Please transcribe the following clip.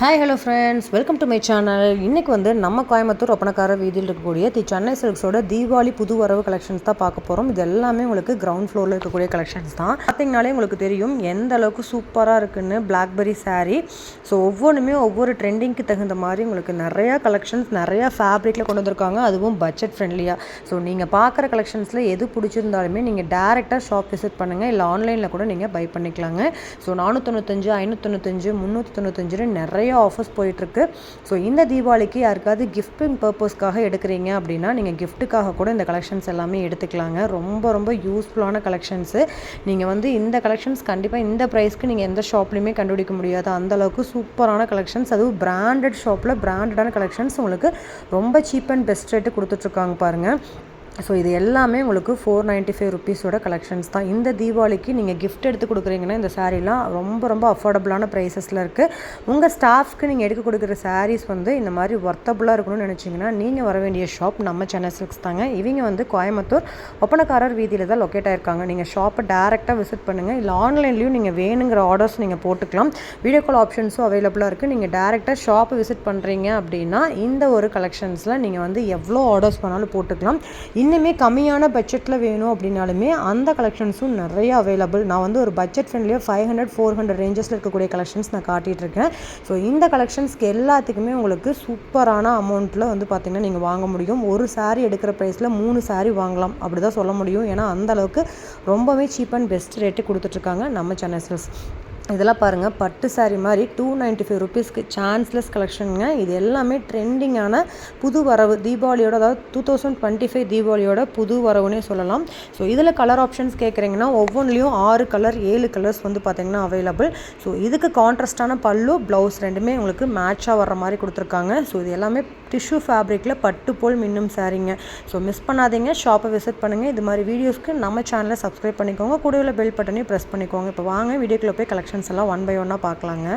Hi hello friends welcome to my channel இன்றைக்கி வந்து நம்ம கோயம்புத்தூர் ஒப்பனக்கார வீதியில் இருக்கக்கூடிய தி சென்னை சில்க்ஸோட தீபாவளி புது வரவு கலெக்ஷன்ஸ் தான் பார்க்க போகிறோம் இது எல்லாமே உங்களுக்கு கிரவுண்ட் ஃப்ளோரில் இருக்கக்கூடிய கலெக்ஷன்ஸ் தான். பார்த்திங்கனாலே உங்களுக்கு தெரியும் எந்த அளவுக்கு சூப்பராக இருக்குன்னு பிளாக்பெரி சாரீ ஸோ ஒவ்வொன்றுமே ஒவ்வொரு ட்ரெண்டிங்க்கு தகுந்த மாதிரி உங்களுக்கு நிறையா கலெக்ஷன்ஸ் நிறையா ஃபேப்ரிக்கில் கொண்டு வந்திருக்காங்க. அதுவும் பட்ஜெட் ஃப்ரெண்ட்லியாக ஸோ நீங்கள் பார்க்குற கலெக்ஷன்ஸில் எது பிடிச்சிருந்தாலுமே நீங்கள் டேரெக்டாக ஷாப் விசிட் பண்ணுங்கள் இல்லை ஆன்லைனில் கூட நீங்கள் பை பண்ணிக்கலாங்க. ஸோ நானூற்றொண்ணூத்தஞ்சு ஐநூற்றொண்ணூத்தஞ்சு முந்நூற்றி தொண்ணூத்தஞ்சுன்னு நிறைய ஆஃபர்ஸ் போயிட்டுருக்கு. ஸோ இந்த தீபாவளிக்கு யாருக்காவது கிஃப்டிங் பர்பஸ்க்காக எடுக்கிறீங்க அப்படின்னா நீங்கள் கிஃப்ட்டுக்காக கூட இந்த கலெக்ஷன்ஸ் எல்லாமே எடுத்துக்கலாங்க. ரொம்ப ரொம்ப யூஸ்ஃபுல்லான கலெக்ஷன்ஸு நீங்கள் வந்து இந்த கலெக்ஷன்ஸ் கண்டிப்பாக இந்த ப்ரைஸ்க்கு நீங்கள் எந்த ஷாப்லையுமே கண்டுபிடிக்க முடியாது. அந்தளவுக்கு சூப்பரான கலெக்ஷன்ஸ் அதுவும் பிராண்டட் ஷாப்பில் பிராண்டடான கலெக்ஷன்ஸ் உங்களுக்கு ரொம்ப சீப் அண்ட் பெஸ்ட் ரேட்டு கொடுத்துட்ருக்காங்க பாருங்கள் ஸோ இது எல்லாமே உங்களுக்கு ஃபோர் நைன்ட்டி ஃபைவ் ருபீஸோட கலெக்ஷன்ஸ் தான். இந்த தீபாவளிக்கு நீங்கள் கிஃப்ட் எடுத்து கொடுக்குறீங்கன்னா இந்த சாரீலாம் ரொம்ப ரொம்ப அஃபோர்டபுளான ப்ரைஸஸில் இருக்குது உங்கள் ஸ்டாஃப்க்கு நீங்கள் எடுக்க கொடுக்குற சாரீஸ் வந்து இந்த மாதிரி ஒர்த்தபுளாக இருக்கணும்னு நினச்சிங்கன்னா நீங்கள் வர வேண்டிய ஷாப் நம்ம சென்னை சில்க்ஸ் தாங்க. இவங்க வந்து கோயம்புத்தூர் ஒப்பனக்காரர் வீதியில் தான் லொக்கேட் ஆயிருக்காங்க. நீங்கள் ஷாப்பை டேரெக்டாக விசிட் பண்ணுங்கள் இல்லை ஆன்லைன்லேயும் நீங்கள் வேணுங்கிற ஆர்டர்ஸ் நீங்கள் போட்டுக்கலாம். வீடியோ கால் ஆப்ஷன்ஸும் அவைலபிளாக இருக்குது நீங்கள் டேரெக்டாக ஷாப்பை விசிட் பண்ணுறீங்க அப்படின்னா இந்த ஒரு கலெக்ஷன்ஸில் நீங்கள் வந்து எவ்வளோ ஆர்டர்ஸ் பண்ணாலும் போட்டுக்கலாம். இன்னுமே கம்மியான பட்ஜெட்டில் வேணும் அப்படின்னாலுமே அந்த கலெக்ஷன்ஸும் நிறைய அவைலபிள் நான் வந்து ஒரு பட்ஜெட் ஃப்ரெண்ட்லியாக ஃபைவ் ஹண்ட்ரட் ஃபோர் ஹண்ட்ரட் ரேஞ்சஸில் இருக்கக்கூடிய கலெக்ஷன்ஸ் நான் காட்டிகிட்டு இருக்கேன் ஸோ இந்த கலெக்ஷன்ஸ்க்கு எல்லாத்துக்குமே உங்களுக்கு சூப்பரான அமௌண்ட்டில் வந்து பார்த்திங்கன்னா நீங்கள் வாங்க முடியும். ஒரு சாரீ எடுக்கிற ப்ரைஸில் மூணு சாரீ வாங்கலாம். அப்படி தான் சொல்ல முடியும். ஏன்னா அந்த அளவுக்கு ரொம்பவே சீப் அண்ட் பெஸ்ட் ரேட்டு கொடுத்துட்ருக்காங்க நம்ம சென்னை சில்ஸ் இதெல்லாம் பாருங்கள் பட்டு saree மாதிரி டூ நைன்ட்டி ஃபைவ் ருபீஸ்க்கு சான்ஸ்லெஸ் கலெக்ஷனுங்க இது எல்லாமே ட்ரெண்டிங்கான புது வரவு தீபாவளியோட அதாவது டூ தௌசண்ட் டுவெண்ட்டி ஃபைவ் தீபாவளியோட புது வரவுனே சொல்லலாம். ஸோ இதில் கலர் ஆப்ஷன்ஸ் கேட்குறீங்கன்னா ஒவ்வொன்றிலையும் ஆறு கலர் ஏழு கலர்ஸ் வந்து பார்த்தீங்கன்னா அவைலபிள் ஸோ இதுக்கு கான்ட்ராஸ்டான பல்லு ப்ளவுஸ் ரெண்டுமே உங்களுக்கு மேட்சாக வர்ற மாதிரி கொடுத்துருக்காங்க. ஸோ இது எல்லாமே டிஷ்யூ ஃபேப்ரிக்கில் பட்டு போல் மின்னும் சாரீங்க ஸோ மிஸ் பண்ணாதீங்க. ஷாப்பை விசிட் பண்ணுங்கள் இது மாதிரி வீடியோஸ்க்கு நம்ம சேனலை சப்ஸ்கிரைப் பண்ணிக்கோங்க. கூடவே பெல் பட்டனையும் ப்ரெஸ் பண்ணிக்கோங்க. இப்போ வாங்க வீடியோக்குள்ளே போய் கலெக்ஷன் கலெக்ஷன்ஸ் எல்லாம் ஒன் பை ஒன்னாக பார்க்கலாங்க.